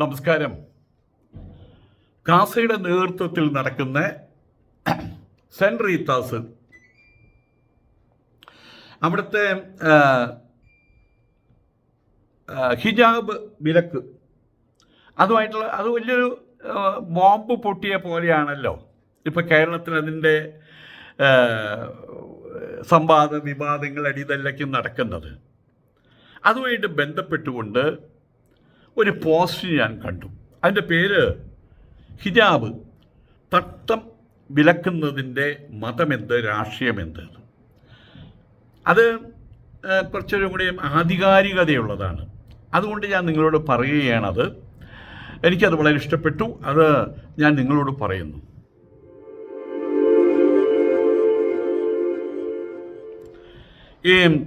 നമസ്കാരം. കാസയുടെ നേതൃത്വത്തിൽ നടക്കുന്ന സെന്റ് റീത്താസ്. അവിടുത്തെ ഹിജാബ് വിലക്ക്. അതുമായിട്ടുള്ള അത് വലിയൊരു ബോംബ് പൊട്ടിയ പോലെയാണല്ലോ. ഇപ്പോൾ കേരളത്തിൽ അതിന്റെ സംവാദ വിവാദങ്ങൾ അടിതല്ലയ്ക്കും നടക്കുന്നത്. അതുമായിട്ട് ബന്ധപ്പെട്ടുകൊണ്ട് ഒരു പോസ്റ്റ് ഞാൻ കണ്ടു. അതിന്റെ പേര് ഹിജാബ്. തട്ടം വിലക്കുന്നതിന്റെ മതമെന്ത് രാഷ്ട്രീയമെന്ത്? അത് കുറച്ചൊരു കൂടി ആധികാരികതയുള്ളതാണ്. അതുകൊണ്ട് ഞാൻ നിങ്ങളോട് പറയുകയാണത് എനിക്കത് വളരെ ഇഷ്ടപ്പെട്ടു. അത് ഞാൻ നിങ്ങളോട് പറയുന്നു. ഈ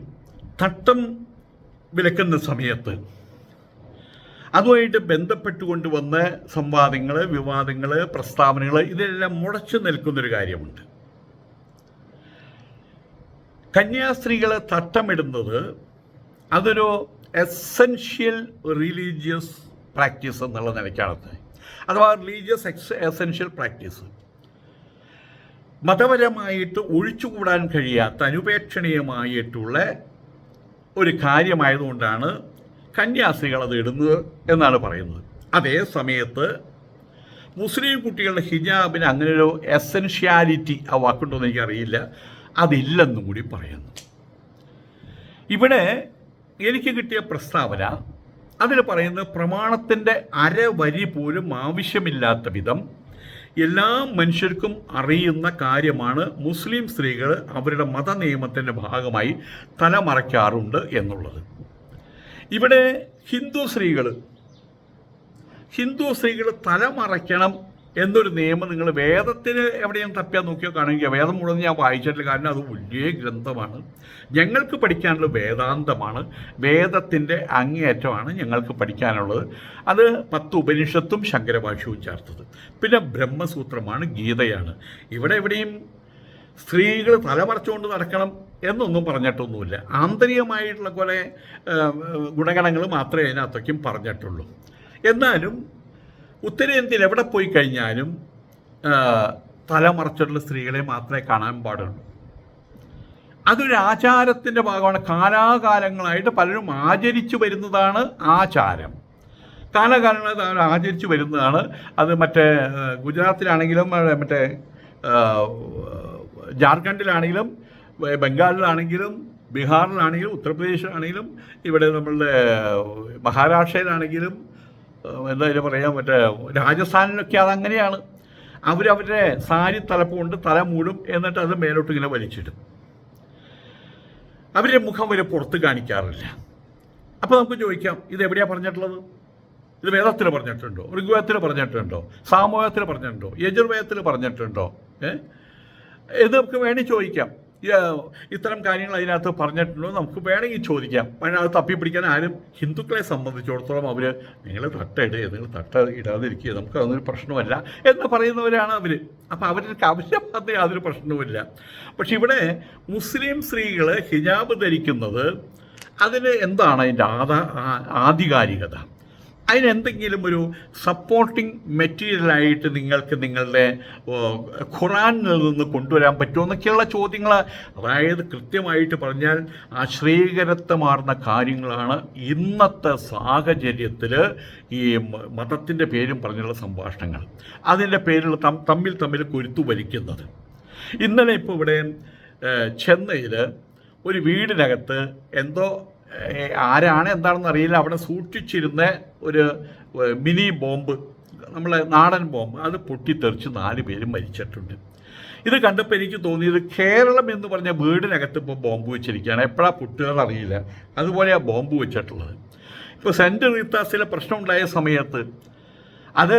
തട്ടം വിലക്കുന്ന സമയത്ത് അതുമായിട്ട് ബന്ധപ്പെട്ടുകൊണ്ട് വന്ന സംവാദങ്ങൾ വിവാദങ്ങൾ പ്രസ്താവനകൾ ഇതെല്ലാം മുടച്ചു നിൽക്കുന്നൊരു കാര്യമുണ്ട്. കന്യാസ്ത്രീകളെ തട്ടമിടുന്നത് അതൊരു എസെൻഷ്യൽ റിലീജിയസ് പ്രാക്ടീസ് എന്നുള്ള നിലയ്ക്കാണത്. അഥവാ റിലീജിയസ് എക്സ് എസെൻഷ്യൽ പ്രാക്ടീസ് മതപരമായിട്ട് ഒഴിച്ചുകൂടാൻ കഴിയാത്ത അനുപേക്ഷണീയമായിട്ടുള്ള ഒരു കാര്യമായതുകൊണ്ടാണ് കന്യാസ്ത്രീകൾ അത് ഇടുന്നത് എന്നാണ് പറയുന്നത്. അതേ സമയത്ത് മുസ്ലിം കുട്ടികളുടെ ഹിജാബിന് അങ്ങനെ ഒരു എസെൻഷ്യാലിറ്റി ആ വാക്കുണ്ടോ എന്ന് എനിക്കറിയില്ല. അതില്ലെന്നും കൂടി പറയുന്നു. ഇവിടെ എനിക്ക് കിട്ടിയ പ്രസ്താവന അതിൽ പറയുന്നത് പ്രമാണത്തിന്റെ അരവരി പോലും ആവശ്യമില്ലാത്ത വിധം എല്ലാ മനുഷ്യർക്കും അറിയുന്ന കാര്യമാണ് മുസ്ലിം സ്ത്രീകൾ അവരുടെ മതനിയമത്തിന്റെ ഭാഗമായി തലമറയ്ക്കാറുണ്ട് എന്നുള്ളത്. ഇവിടെ ഹിന്ദു സ്ത്രീകൾ ഹിന്ദു സ്ത്രീകൾ തലമറയ്ക്കണം എന്നൊരു നിയമം നിങ്ങൾ വേദത്തിന് എവിടെയും തപ്പിയാൽ നോക്കിയോ കാണുമെങ്കിൽ വേദം മുഴുവൻ ഞാൻ വായിച്ചിട്ടില്ല കാരണം അത് വലിയ ഗ്രന്ഥമാണ്. ഞങ്ങൾക്ക് പഠിക്കാനുള്ള വേദാന്തമാണ്. വേദത്തിന്റെ അങ്ങേയറ്റമാണ് ഞങ്ങൾക്ക് പഠിക്കാനുള്ളത്. അത് പത്ത് ഉപനിഷത്തും ശങ്കരഭാഷ്യവും ചേർത്തത്. പിന്നെ ബ്രഹ്മസൂത്രമാണ് ഗീതയാണ്. ഇവിടെ എവിടെയും സ്ത്രീകൾ തലമറച്ചുകൊണ്ട് നടക്കണം. എന്നൊന്നും പറഞ്ഞിട്ടൊന്നുമില്ല. ആന്തരികമായിട്ടുള്ള കുറേ ഗുണഗണങ്ങൾ മാത്രമേ അതിനകത്തേക്കും പറഞ്ഞിട്ടുള്ളൂ. എന്നാലും ഉത്തരേന്ത്യയിൽ എവിടെ പോയി കഴിഞ്ഞാലും തലമറച്ചിട്ടുള്ള സ്ത്രീകളെ മാത്രമേ കാണാൻ പാടുള്ളൂ. അതൊരു ആചാരത്തിന്റെ ഭാഗമാണ്. കാലാകാലങ്ങളായിട്ട് പലരും ആചരിച്ചു വരുന്നതാണ് ആചാരം. കാലാകാലങ്ങളായിട്ട് ആചരിച്ചു വരുന്നതാണ്. അത് മറ്റേ ഗുജറാത്തിലാണെങ്കിലും മറ്റേ ജാർഖണ്ഡിലാണെങ്കിലും ബംഗാളിലാണെങ്കിലും ബീഹാറിലാണെങ്കിലും ഉത്തർപ്രദേശിലാണെങ്കിലും ഇവിടെ നമ്മളുടെ മഹാരാഷ്ട്രയിലാണെങ്കിലും എന്താ ഇതിന് പറയാം മറ്റേ രാജസ്ഥാനിലൊക്കെ അതങ്ങനെയാണ്. അവരവരുടെ സാരി തലപ്പുകൊണ്ട് തല മൂടും എന്നിട്ട് അത് മേലോട്ട് ഇങ്ങനെ വലിച്ചിടും. അവരുടെ മുഖം വരെ പുറത്ത് കാണിക്കാറില്ല. അപ്പോൾ നമുക്ക് ചോദിക്കാം ഇത് എവിടെയാണ് പറഞ്ഞിട്ടുള്ളത്? ഇത് വേദത്തിൽ പറഞ്ഞിട്ടുണ്ടോ? ഋഗ്വേദത്തിൽ പറഞ്ഞിട്ടുണ്ടോ? സാമൂഹത്തിൽ പറഞ്ഞിട്ടുണ്ടോ? യജുർവേദത്തിൽ പറഞ്ഞിട്ടുണ്ടോ? ഏഹ് ഇത് നമുക്ക് വേണമെങ്കിൽ ചോദിക്കാം. ഇത്തരം കാര്യങ്ങൾ അതിനകത്ത് പറഞ്ഞിട്ടുണ്ടോ നമുക്ക് വേണമെങ്കിൽ ചോദിക്കാം. അതിനകത്ത് തപ്പി പിടിക്കാൻ ആരും ഹിന്ദുക്കളെ സംബന്ധിച്ചിടത്തോളം അവർ നിങ്ങൾ തട്ടയിടുക നിങ്ങൾ തട്ട ഇടാതിരിക്കുക നമുക്ക് അതൊന്നൊരു പ്രശ്നമല്ല എന്ന് പറയുന്നവരാണ് അവർ അപ്പോൾ അവർക്ക് ആവശ്യമാത്ര യാതൊരു പ്രശ്നവുമില്ല. പക്ഷെ ഇവിടെ മുസ്ലിം സ്ത്രീകൾ ഹിജാബ് ധരിക്കുന്നത് അതിന് എന്താണ് അതിന്റെ ആധികാരികത? അതിനെന്തെങ്കിലും ഒരു സപ്പോർട്ടിംഗ് മെറ്റീരിയലായിട്ട് നിങ്ങൾക്ക് നിങ്ങളുടെ ഖുറാനിൽ നിന്ന് കൊണ്ടുവരാൻ പറ്റുമോ എന്നൊക്കെയുള്ള ചോദ്യങ്ങൾ. അതായത് കൃത്യമായിട്ട് പറഞ്ഞാൽ ആശ്രയകരത്വമാർന്ന കാര്യങ്ങളാണ് ഇന്നത്തെ സാഹചര്യത്തിൽ ഈ മതത്തിന്റെ പേരും പറഞ്ഞുള്ള സംഭാഷണങ്ങൾ. അതിന്റെ പേരിൽ തമ്മിൽ തമ്മിൽ കൊരുത്തു വലിക്കുന്നത്. ഇന്നലെ ഇപ്പോൾ ഇവിടെ ചെന്നൈയിൽ ഒരു വീടിനകത്ത് എന്തോ ആരാണ് എന്താണെന്ന് അറിയില്ല. അവിടെ സൂക്ഷിച്ചിരുന്ന ഒരു മിനി ബോംബ് നമ്മളെ നാടൻ ബോംബ് അത് പൊട്ടിത്തെറിച്ച് നാല് പേര് മരിച്ചിട്ടുണ്ട്. ഇത് കണ്ടപ്പോൾ എനിക്ക് തോന്നിയത് കേരളം എന്ന് പറഞ്ഞ വീടിനകത്ത് ഇപ്പോൾ ബോംബ് വെച്ചിരിക്കുകയാണ്. എപ്പോഴാണ് പൊട്ടുക അറിയില്ല. അതുപോലെയാണ് ബോംബ് വെച്ചിട്ടുള്ളത്. ഇപ്പോൾ സെന്റ് റീത്താസിലെ പ്രശ്നമുണ്ടായ സമയത്ത് അത്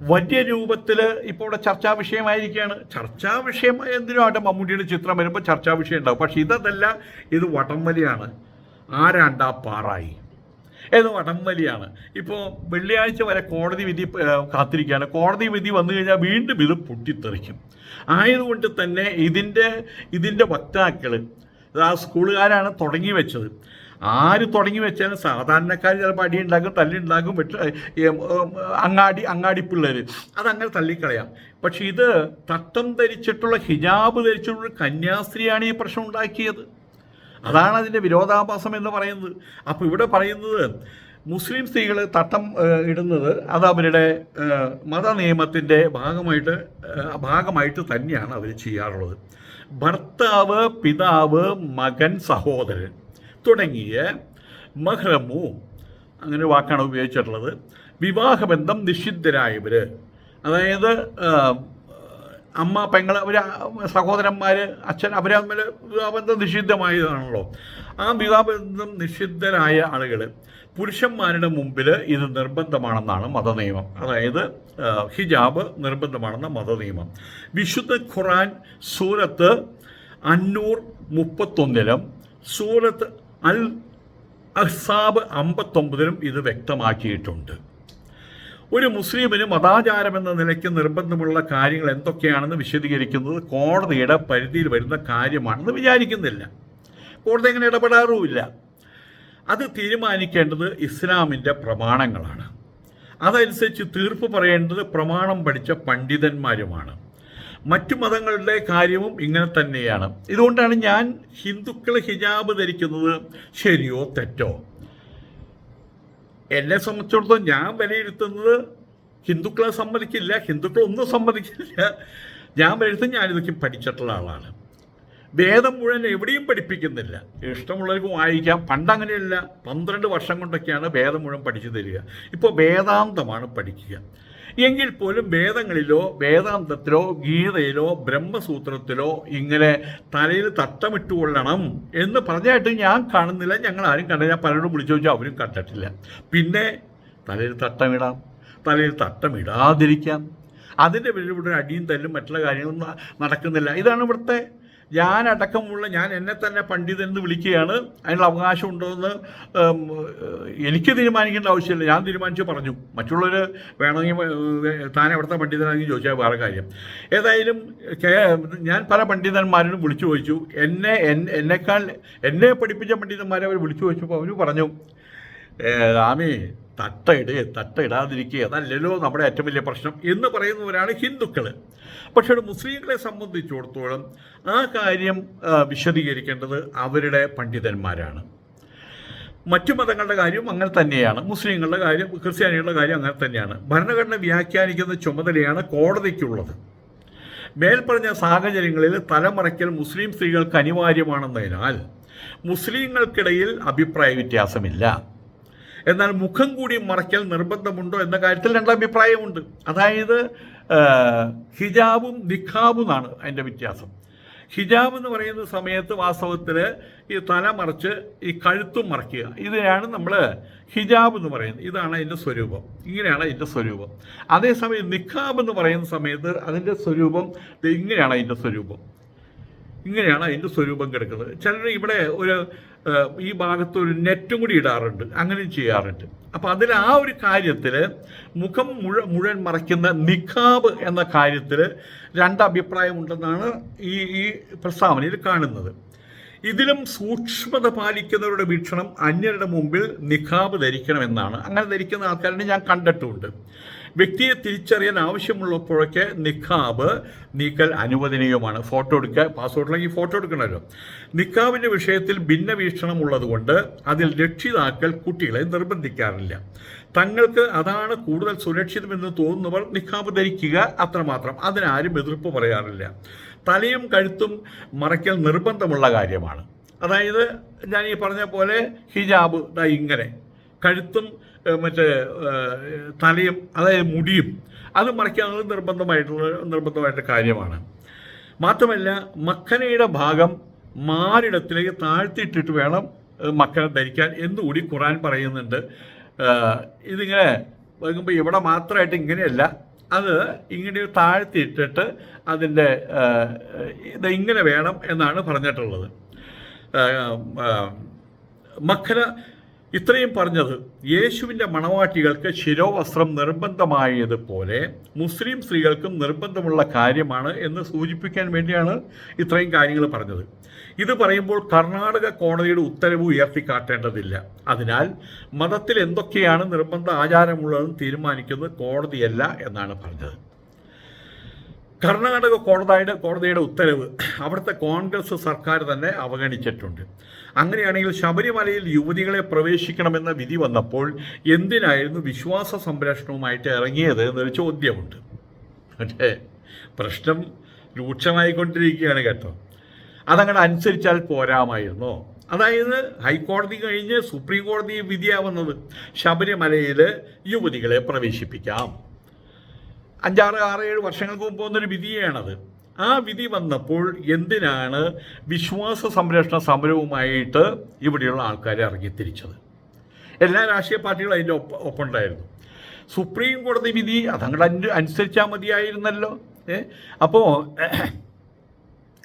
വലിയ രൂപത്തിൽ ഇപ്പോൾ ഇവിടെ ചർച്ചാ വിഷയമായിരിക്കുകയാണ്. ചർച്ചാ വിഷയം എന്തിനും ആട്ടെ മമ്മൂട്ടിയുടെ ചിത്രം വരുമ്പോൾ ചർച്ചാ വിഷയം ഉണ്ടാവും. പക്ഷെ ഇതല്ല ഇത് വടംവലിയാണ്. ആരാണ്ടാ പാറായി? ഏത് വടംവലിയാണ്. ഇപ്പോൾ വെള്ളിയാഴ്ച വരെ കോടതി വിധി കാത്തിരിക്കുകയാണ്. കോടതി വിധി വന്നു കഴിഞ്ഞാൽ വീണ്ടും ഇത് പൊട്ടിത്തെറിക്കും. ആയതുകൊണ്ട് തന്നെ ഇതിന്റെ ഇതിന്റെ വക്താക്കൾ ആ സ്കൂളുകാരാണ് തുടങ്ങി വെച്ചത്. ആര് തുടങ്ങി വെച്ചാലും സാധാരണക്കാർ ചിലപ്പോൾ തല്ലുണ്ടാക്കും തല്ലി ഉണ്ടാക്കും ഉം, അങ്ങാടി അങ്ങാടി പിള്ളേർ അതങ്ങനെ തള്ളിക്കളയാം. പക്ഷെ ഇത് തട്ടം ധരിച്ചിട്ടുള്ള ഹിജാബ് ധരിച്ചിട്ടുള്ള കന്യാസ്ത്രീയാണ് ഈ പ്രശ്നം ഉണ്ടാക്കിയത്. അതാണ് അതിന്റെ വിരോധാഭാസം എന്ന് പറയുന്നത്. അപ്പോൾ ഇവിടെ പറയുന്നത് മുസ്ലിം സ്ത്രീകൾ തട്ടം ഇടുന്നത് അത് അവരുടെ മത നിയമത്തിന്റെ ഭാഗമായിട്ട് ഭാഗമായിട്ട് തന്നെയാണ് അവർ ചെയ്യാറുള്ളത്. ഭർത്താവ് പിതാവ് മകൻ സഹോദരൻ. തുടങ്ങിയ മഹ്റമു അങ്ങനെ വാക്കാണ് ഉപയോഗിച്ചിട്ടുള്ളത് വിവാഹബന്ധം നിഷിദ്ധരായവർ അതായത് അമ്മ പെങ്ങൾ അവർ സഹോദരന്മാർ അച്ഛൻ അവർ തമ്മിൽ വിവാഹബന്ധം നിഷിദ്ധമായതാണല്ലോ. ആ വിവാഹബന്ധം നിഷിദ്ധരായ ആളുകൾ പുരുഷന്മാരുടെ മുമ്പിൽ ഇത് നിർബന്ധമാണെന്നാണ് മതനിയമം. അതായത് ഹിജാബ് നിർബന്ധമാണെന്ന മതനിയമം. വിശുദ്ധ ഖുറാൻ സൂറത്ത് അന്നൂർ മുപ്പത്തൊന്നിലും സൂറത്ത് അൽ അഹ്സാബ് അമ്പത്തൊമ്പതിലും ഇത് വ്യക്തമാക്കിയിട്ടുണ്ട്. ഒരു മുസ്ലിമിന് മതാചാരം എന്ന നിലയ്ക്ക് നിർബന്ധമുള്ള കാര്യങ്ങൾ എന്തൊക്കെയാണെന്ന് വിശദീകരിക്കുന്നത് കോടതിയുടെ പരിധിയിൽ വരുന്ന കാര്യമാണെന്ന് വിചാരിക്കുന്നില്ല. കോടതി അങ്ങനെ ഇടപെടാറുമില്ല. അത് തീരുമാനിക്കേണ്ടത് ഇസ്ലാമിന്റെ പ്രമാണങ്ങളാണ്. അതനുസരിച്ച് തീർപ്പ് പറയേണ്ടത് പ്രമാണം പഠിച്ച പണ്ഡിതന്മാരുമാണ്. മറ്റു മതങ്ങളുടെ കാര്യവും ഇങ്ങനെ തന്നെയാണ്. ഇതുകൊണ്ടാണ് ഞാൻ ഹിന്ദുക്കൾ ഹിജാബ് ധരിക്കുന്നത് ശരിയോ തെറ്റോ? എന്നെ സംബന്ധിച്ചിടത്തോളം ഞാൻ വിലയിരുത്തുന്നത് ഹിന്ദുക്കളെ സമ്മതിക്കില്ല ഹിന്ദുക്കൾ ഒന്നും സമ്മതിക്കില്ല. ഞാൻ വിലയിരുത്തും ഞാനിതൊക്കെ പഠിച്ചിട്ടുള്ള ആളാണ്. വേദം മുഴുവൻ എവിടെയും പഠിപ്പിക്കുന്നില്ല. ഇഷ്ടമുള്ളവർക്ക് വായിക്കാം. പണ്ട് പണ്ടങ്ങനെയല്ല. പന്ത്രണ്ട് വർഷം കൊണ്ടൊക്കെയാണ് വേദം മുഴുവൻ പഠിച്ചു തരിക. ഇപ്പോൾ വേദാന്തമാണ് പഠിക്കുക. എങ്കിൽ പോലും വേദങ്ങളിലോ വേദാന്തത്തിലോ ഗീതയിലോ ബ്രഹ്മസൂത്രത്തിലോ ഇങ്ങനെ തലയിൽ തട്ടമിട്ടുകൊള്ളണം എന്ന് പറഞ്ഞായിട്ട് ഞാൻ കാണുന്നില്ല. ഞങ്ങൾ ആരും കണ്ടില്ല ഞാൻ പലരോടും വിളിച്ചു ചോദിച്ചാൽ അവരും കണ്ടിട്ടില്ല. പിന്നെ തലയിൽ തട്ടമിടാം തലയിൽ തട്ടമിടാതിരിക്കാം. അതിന്റെ പേരിൽ ഇവിടെ അടിയും തല്ലും മറ്റുള്ള കാര്യങ്ങളും നടക്കുന്നില്ല. ഇതാണ് ഇവിടുത്തെ ഞാൻ അടക്കമുള്ള ഞാൻ എന്നെ തന്നെ പണ്ഡിതൻ എന്ന് വിളിക്കുകയാണ്. അതിനുള്ള അവകാശം ഉണ്ടോ എന്ന് എനിക്ക് തീരുമാനിക്കേണ്ട ആവശ്യമില്ല. ഞാൻ തീരുമാനിച്ച് പറഞ്ഞു. മറ്റുള്ളവർ വേണമെങ്കിൽ താൻ എവിടുത്തെ പണ്ഡിതനാണെങ്കിൽ ചോദിച്ചാൽ വേറെ കാര്യം. ഏതായാലും ഞാൻ പല പണ്ഡിതന്മാരോടും വിളിച്ചു ചോദിച്ചു. എന്നെ എന്നെക്കാൾ എന്നെ പഠിപ്പിച്ച പണ്ഡിതന്മാരെ അവർ വിളിച്ചു ചോദിച്ചപ്പോൾ അവർ പറഞ്ഞു ആമി തട്ടയിട് തട്ടയിടാതിരിക്കുക അതല്ലല്ലോ നമ്മുടെ ഏറ്റവും വലിയ പ്രശ്നം എന്ന് പറയുന്നവരാണ് ഹിന്ദുക്കൾ പക്ഷേ ഒരു മുസ്ലിങ്ങളെ സംബന്ധിച്ചിടത്തോളം ആ കാര്യം വിശദീകരിക്കേണ്ടത് അവരുടെ പണ്ഡിതന്മാരാണ്. മറ്റു മതങ്ങളുടെ കാര്യവും അങ്ങനെ തന്നെയാണ്. മുസ്ലിങ്ങളുടെ കാര്യം ക്രിസ്ത്യാനികളുടെ കാര്യം അങ്ങനെ തന്നെയാണ്. ഭരണഘടന വ്യാഖ്യാനിക്കുന്ന ചുമതലയാണ് കോടതിക്കുള്ളത്. മേൽപ്പറഞ്ഞ സാഹചര്യങ്ങളിൽ തലമറയ്ക്കൽ മുസ്ലിം സ്ത്രീകൾക്ക് അനിവാര്യമാണെന്നതിനാൽ മുസ്ലിങ്ങൾക്കിടയിൽ അഭിപ്രായ വ്യത്യാസമില്ല. എന്നാൽ മുഖം കൂടി മറയ്ക്കൽ നിർബന്ധമുണ്ടോ എന്ന കാര്യത്തിൽ രണ്ടഭിപ്രായമുണ്ട് അതായത് ഹിജാബും നിഖാബും എന്നാണ് അതിന്റെ വ്യത്യാസം. ഹിജാബ് എന്ന് പറയുന്ന സമയത്ത് വാസ്തവത്തിൽ ഈ തല മറച്ച് ഈ കഴുത്തും മറയ്ക്കുക. ഇതിനാണ് നമ്മൾ ഹിജാബ് എന്ന് പറയുന്നത്. ഇതാണ് അതിന്റെ സ്വരൂപം. ഇങ്ങനെയാണ് അതിന്റെ സ്വരൂപം. അതേസമയം നിഖാബ് എന്ന് പറയുന്ന സമയത്ത് അതിന്റെ സ്വരൂപം ഇങ്ങനെയാണ് അതിന്റെ സ്വരൂപം. ഇങ്ങനെയാണ് അതിന്റെ സ്വരൂപം കിടക്കുന്നത്. ചിലർ ഇവിടെ ഒരു ഈ ഭാഗത്ത് ഒരു നെറ്റും കൂടി ഇടാറുണ്ട്. അങ്ങനെയും ചെയ്യാറുണ്ട്. അപ്പോൾ അതിൽ ആ ഒരു കാര്യത്തിൽ മുഖം മുഴ മുഴുവൻ മറയ്ക്കുന്ന നിഖാബ് എന്ന കാര്യത്തിൽ രണ്ട് അഭിപ്രായമുണ്ടെന്നാണ് ഈ ഈ പ്രസ്താവനയിൽ കാണുന്നത്. ഇതിലും സൂക്ഷ്മത പാലിക്കുന്നവരുടെ വീക്ഷണം അന്യരുടെ മുമ്പിൽ നിഖാബ് ധരിക്കണമെന്നാണ്. അങ്ങനെ ധരിക്കുന്ന ആൾക്കാരെ ഞാൻ കണ്ടിട്ടുമുണ്ട് വ്യക്തിയെ തിരിച്ചറിയാൻ ആവശ്യമുള്ളപ്പോഴൊക്കെ നിഖാബ് നീക്കൽ അനുവദനീയമാണ് ഫോട്ടോ എടുക്കുക പാസ്പോർട്ടിലെങ്കിൽ ഫോട്ടോ എടുക്കണമല്ലോ. നിഖാബിന്റെ വിഷയത്തിൽ ഭിന്ന വീക്ഷണം ഉള്ളതുകൊണ്ട് അതിൽ രക്ഷിതാക്കൾ കുട്ടികളെ നിർബന്ധിക്കാറില്ല. തങ്ങൾക്ക് അതാണ് കൂടുതൽ സുരക്ഷിതമെന്ന് തോന്നുന്നവർ നിഖാബ് ധരിക്കുക അത്രമാത്രം. അതിനാരും എതിർപ്പ് പറയാറില്ല. തലയും കഴുത്തും മറയ്ക്കൽ നിർബന്ധമുള്ള കാര്യമാണ്. അതായത് ഞാൻ ഈ പറഞ്ഞ പോലെ ഹിജാബ് ഇങ്ങനെ. കഴുത്തും മറ്റേ തലയും അതായത് മുടിയും അത് മറയ്ക്കാനുള്ളത് നിർബന്ധമായിട്ടുള്ള നിർബന്ധമായിട്ട് കാര്യമാണ്. മാത്രമല്ല മക്കനയുടെ ഭാഗം മാറിടത്തിലേക്ക് താഴ്ത്തിയിട്ടിട്ട് വേണം മക്കനെ ധരിക്കാൻ എന്നുകൂടി ഖുറാൻ പറയുന്നുണ്ട്. ഇതിങ്ങനെ നോക്കുമ്പോൾ ഇവിടെ മാത്രമായിട്ട് ഇങ്ങനെയല്ല. അത് ഇങ്ങനെ താഴ്ത്തിയിട്ടിട്ട് അതിന്റെ ഇത് ഇങ്ങനെ വേണം എന്നാണ് പറഞ്ഞിട്ടുള്ളത്. മക്കന ഇത്രയും പറഞ്ഞത് യേശുവിന്റെ മണവാട്ടികൾക്ക് ശിരോവസ്ത്രം നിർബന്ധമായതുപോലെ മുസ്ലിം സ്ത്രീകൾക്കും നിർബന്ധമുള്ള കാര്യമാണ് എന്ന് സൂചിപ്പിക്കാൻ വേണ്ടിയാണ് ഇത്രയും കാര്യങ്ങൾ പറഞ്ഞത്. ഇത് പറയുമ്പോൾ കർണാടക കോടതിയുടെ ഉത്തരവ് ഉയർത്തിക്കാട്ടേണ്ടതില്ല. അതിനാൽ മതത്തിൽ എന്തൊക്കെയാണ് നിർബന്ധ ആചാരമുള്ളതെന്ന് തീരുമാനിക്കുന്നത് കോടതിയല്ല എന്നാണ് പറഞ്ഞത്. കർണാടക കോടതിയുടെ കോടതിയുടെ ഉത്തരവ് അവിടുത്തെ കോൺഗ്രസ് സർക്കാർ തന്നെ അവഗണിച്ചിട്ടുണ്ട്. അങ്ങനെയാണെങ്കിൽ ശബരിമലയിൽ യുവതികളെ പ്രവേശിക്കണമെന്ന വിധി വന്നപ്പോൾ എന്തിനായിരുന്നു വിശ്വാസ സംരക്ഷണവുമായിട്ട് ഇറങ്ങിയത് എന്നൊരു ചോദ്യമുണ്ട്. പക്ഷേ പ്രശ്നം രൂക്ഷമായിക്കൊണ്ടിരിക്കുകയാണ് കേട്ടോ. അതങ്ങനെ അനുസരിച്ചാൽ പോരാമായിരുന്നോ? അതായത് ഹൈക്കോടതി കഴിഞ്ഞ് സുപ്രീം കോടതി വിധിയാവുന്നത് ശബരിമലയിൽ യുവതികളെ പ്രവേശിപ്പിക്കാം. അഞ്ചാറ് ആറ് ഏഴ് വർഷങ്ങൾക്ക് മുമ്പ് വന്നൊരു വിധിയാണത്. ആ വിധി വന്നപ്പോൾ എന്തിനാണ് വിശ്വാസ സംരക്ഷണ സമരവുമായിട്ട് ഇവിടെയുള്ള ആൾക്കാരെ ഇറങ്ങിത്തിരിച്ചത്? എല്ലാ രാഷ്ട്രീയ പാർട്ടികളും അതിന്റെ ഒപ്പം ഒപ്പമുണ്ടായിരുന്നു. സുപ്രീം കോടതി വിധി അതങ്ങോട്ട് അനു അനുസരിച്ചാൽ മതിയായിരുന്നല്ലോ. ഏ? അപ്പോൾ